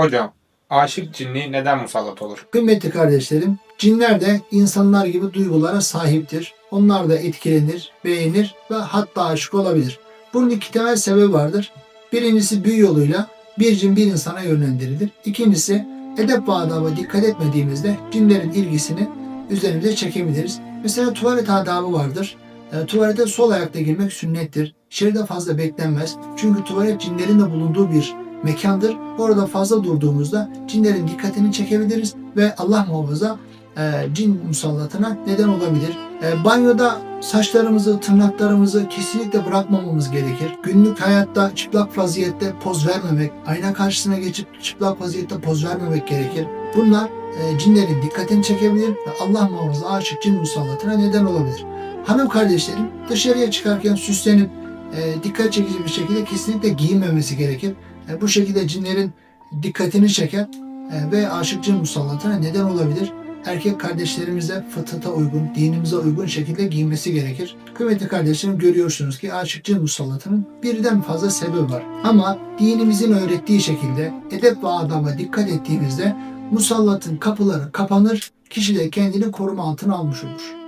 Hocam, aşık cinni neden musallat olur? Kıymetli kardeşlerim, cinler de insanlar gibi duygulara sahiptir. Onlar da etkilenir, beğenir ve hatta aşık olabilir. Bunun iki temel sebebi vardır. Birincisi büyü yoluyla bir cin bir insana yönlendirilir. İkincisi edep ve adaba dikkat etmediğimizde cinlerin ilgisini üzerimize çekebiliriz. Mesela tuvalet adabı vardır. E, tuvalete sol ayakta girmek sünnettir. İçeride fazla beklenmez. Çünkü tuvalet cinlerin de bulunduğu bir mekandır. Orada fazla durduğumuzda cinlerin dikkatini çekebiliriz ve Allah muhafaza e, cin musallatına neden olabilir. E, banyoda saçlarımızı, tırnaklarımızı kesinlikle bırakmamamız gerekir. Günlük hayatta çıplak vaziyette poz vermemek, ayna karşısına geçip çıplak vaziyette poz vermemek gerekir. Bunlar e, cinlerin dikkatini çekebilir ve Allah muhafaza aşık cin musallatına neden olabilir. Hanım kardeşlerim dışarıya çıkarken süslenip e, dikkat çekici bir şekilde kesinlikle giyinmemesi gerekir. E, bu şekilde cinlerin dikkatini çeker e, ve aşık cin musallatına neden olabilir. Erkek kardeşlerimize fıtrata uygun, dinimize uygun şekilde giyinmesi gerekir. Kıymetli kardeşlerim görüyorsunuz ki aşık cin musallatının birden fazla sebebi var. Ama dinimizin öğrettiği şekilde edep ve adaba dikkat ettiğimizde musallatın kapıları kapanır, kişi de kendini koruma altına almış olur.